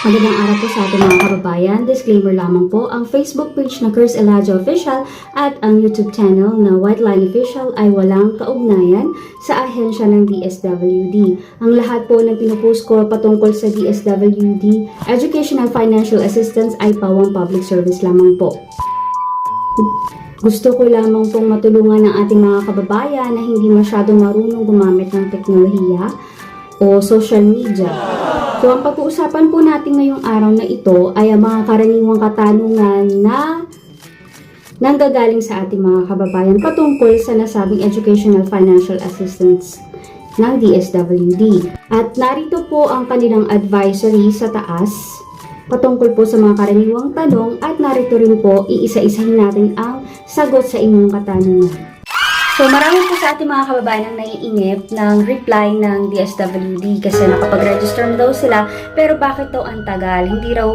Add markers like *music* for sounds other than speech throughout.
Magandang araw po sa ating mga kababayan. Disclaimer lamang po, ang Facebook page na Curse Elijah Official at ang YouTube channel na White Line Official ay walang kaugnayan sa ahensya ng DSWD. Ang lahat po ng pinupost ko patungkol sa DSWD, Educational Financial Assistance ay pawang public service lamang po. Gusto ko lamang pong matulungan ng ating mga kababayan na hindi masyadong marunong gumamit ng teknolohiya o social media. So, ang pag-uusapan po natin ngayong araw na ito ay ang mga karaniwang katanungan na nanggagaling sa ating mga kababayan patungkol sa nasabing Educational Financial Assistance ng DSWD. At narito po ang kanilang advisory sa taas patungkol po sa mga karaniwang tanong at narito rin po iisa-isahin natin ang sagot sa inyong katanungan. So marami po sa ating mga kababayan ang naiingip ng reply ng DSWD kasi nakapag-register na daw sila pero bakit daw ang tagal? Hindi raw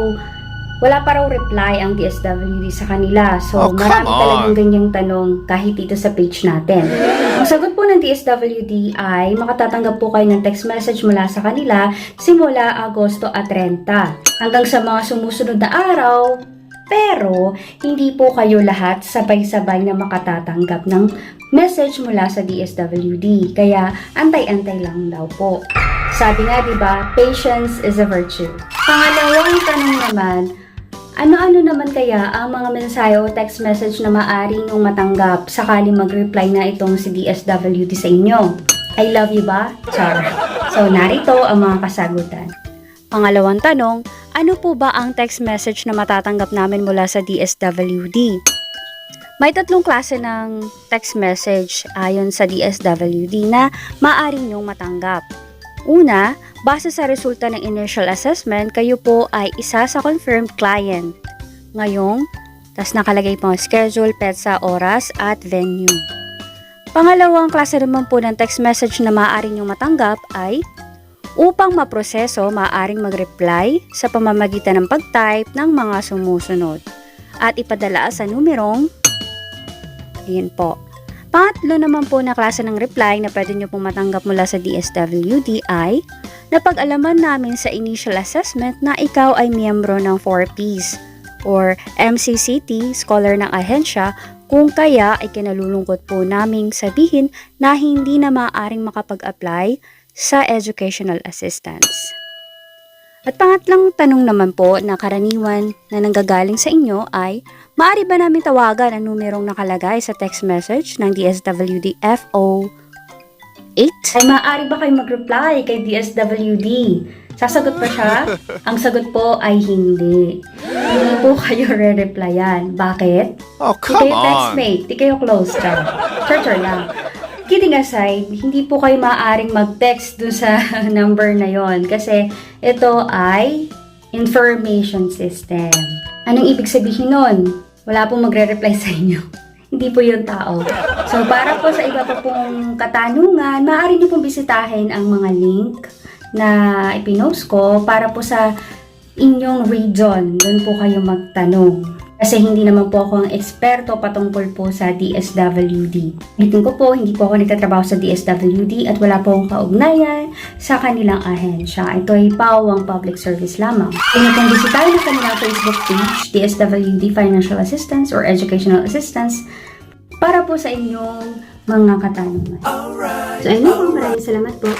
wala pa raw reply ang DSWD sa kanila. So Oh, marami on. talagang ganyang tanong kahit dito sa page natin. Ang sagot po ng DSWD ay makatatanggap po kayo ng text message mula sa kanila simula Agosto at 30 hanggang sa mga sumusunod na araw pero hindi po kayo lahat sabay-sabay na makatatanggap ng message mula sa DSWD. Kaya antay-antay lang daw po. Sabi nga 'di ba, patience is a virtue. Pangalawang tanong naman, ano-ano naman kaya ang mga mensahe o text message na maaari nung matanggap sakali mag-reply na itong si DSWD sa inyo? I love you ba? Char. So, narito ang mga kasagutan. Pangalawang tanong, ano po ba ang text message na matatanggap namin mula sa DSWD? May tatlong klase ng text message ayon sa DSWD na maaari niyong matanggap. Una, base sa resulta ng initial assessment, kayo po ay isa sa confirmed client. Ngayong, tas nakalagay po ang schedule, petsa, oras, at venue. Pangalawang klase naman po ng text message na maaari niyong matanggap ay upang maproseso, maaaring mag-reply sa pamamagitan ng pag-type ng mga sumusunod at ipadala sa numerong Ayan po. Pangatlo naman po na klase ng reply na pwede nyo pong matanggap mula sa DSWD ay napag-alaman namin sa initial assessment na ikaw ay miyembro ng 4Ps or MCCT, scholar ng ahensya, kung kaya ay kinalulungkot po naming sabihin na hindi na maaaring makapag-apply sa educational assistance. At pangatlong tanong naman po na karaniwan na nanggagaling sa inyo ay Maaari ba namin tawagan ang numerong nakalagay sa text message ng DSWD FO 8? Ay, maaari ba kayo mag-reply kay DSWD? Sasagot pa siya? *laughs* ang sagot po ay hindi. Hindi po kayo re-replyan. Bakit? Oh, Di come kayo on. textmate, di kayo close ka. Char lang. Kidding aside, hindi po kayo maaaring mag-text dun sa *laughs* number na yon kasi ito ay information system. Anong ibig sabihin nun? Wala pong magre-reply sa inyo. *laughs* Hindi po yung tao. So, para po sa iba pa pong katanungan, maaari niyo pong bisitahin ang mga link na ipinost ko para po sa inyong region. Doon po kayo magtanong. Kasi hindi naman po ako ang eksperto patungkol po sa DSWD. Ulitin ko po, hindi po ako nagtatrabaho sa DSWD at wala po akong kaugnayan sa kanilang ahensya. Ito ay pawang public service lamang. Kung pong bisitahin ang kanilang Facebook page, DSWD Financial Assistance or Educational Assistance, para po sa inyong mga katanungan. So, ayun po, maraming salamat po.